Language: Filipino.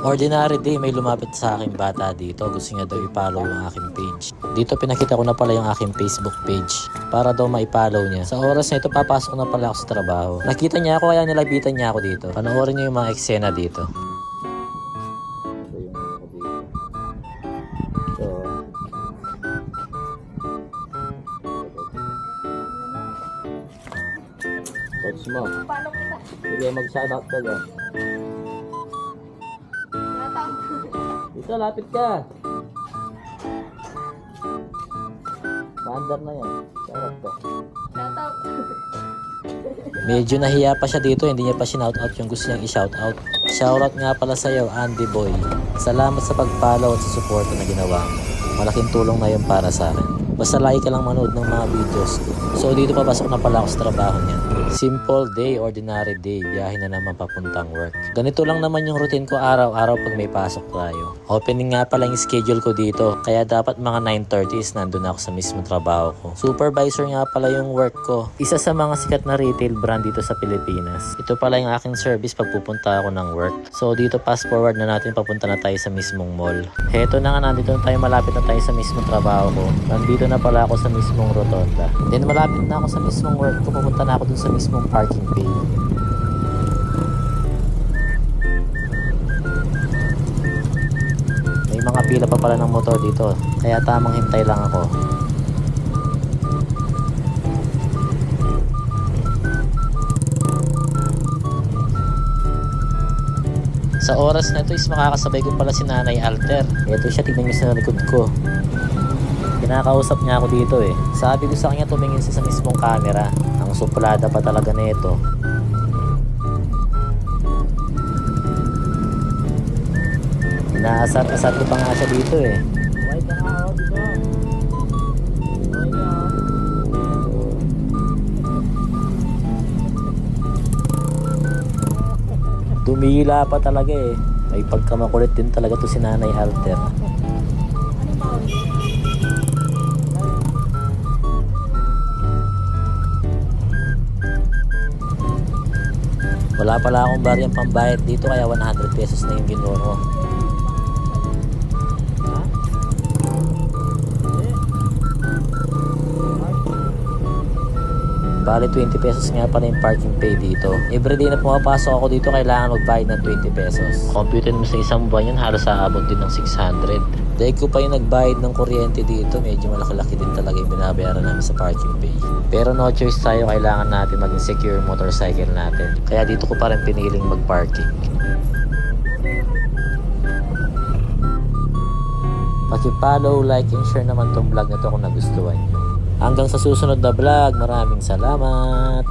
Ordinary day, may lumapit sa aking bata dito. Gusto niya daw i-follow yung aking page. Dito pinakita ko na pala yung aking Facebook page para daw ma-follow niya. Sa oras na ito, papasok na pala ako sa trabaho. Nakita niya ako kaya nilabitan niya ako dito. Panoorin niyo yung mga eksena dito. So, Coach mo. Paano kita? Sige, mag-shoutout ka Dito, lapit ka. Maandar na yan. Shoutout ka. Natang. Medyo nahiya pa siya dito, hindi niya pa sinoutout yung gusto niyang i-shoutout. Shoutout nga pala sa iyo, Andy Boy. Salamat sa pag-follow at sa suporta na ginawa mo. Malaking tulong na yun para sa akin. Basta lagi ka lang manood ng mga videos. So dito papasok na pala ako sa trabaho niya. Simple day, ordinary day, biyahe na naman papuntang work. Ganito lang naman yung routine ko araw-araw pag may pasok tayo. Opening nga pala yung schedule ko dito, kaya dapat mga 9.30 is nandun ako sa mismo trabaho ko. Supervisor nga pala yung work ko. Isa sa mga sikat na retail brand dito sa Pilipinas. Ito pala yung aking service pag pupunta ako ng work. So dito fast forward na natin papunta na tayo sa mismong mall. Heto na nga, nandito na tayo malapit na tayo sa mismong trabaho ko. Nandito na pala ako sa mismong rotonda. Then malapit na ako sa mismong work ko, pupunta na ako dun sa mismong parking bay. May mga pila pa pala ng motor dito, kaya tamang hintay lang ako. Sa oras na ito is makakasabay ko pala si Nanay Alter. Ito siya, tignan niyo sa likod ko. Kinakausap niya ako dito eh. Sabi ko sa kanya tumingin siya sa mismong camera. Ang suplada pa talaga nito. Inaasar-asar ko pa nga siya dito eh. Ka. Dumila pa talaga eh. May pagkamakulit din talaga to si Nanay Alter. Wala pala akong bariyang pambayad dito kaya 100 pesos na yung ginuha Bali 20 pesos nga pala yung parking pay dito. Everyday na pumapasok ako dito kailangan magbayad ng 20 pesos. Computer mo sa isang buwan yun halos aabot din ng 600. Dahil ko pa yung nagbayad ng kuryente dito, medyo malaki-laki din talaga yung binabayaran namin sa parking pay. Pero no choice tayo, kailangan natin maging secure motorcycle natin. Kaya dito ko pa rin piniling mag-parking. Paki-follow, like, and share naman tong vlog na to kung nagustuhan nyo. Hanggang sa susunod na vlog, maraming salamat!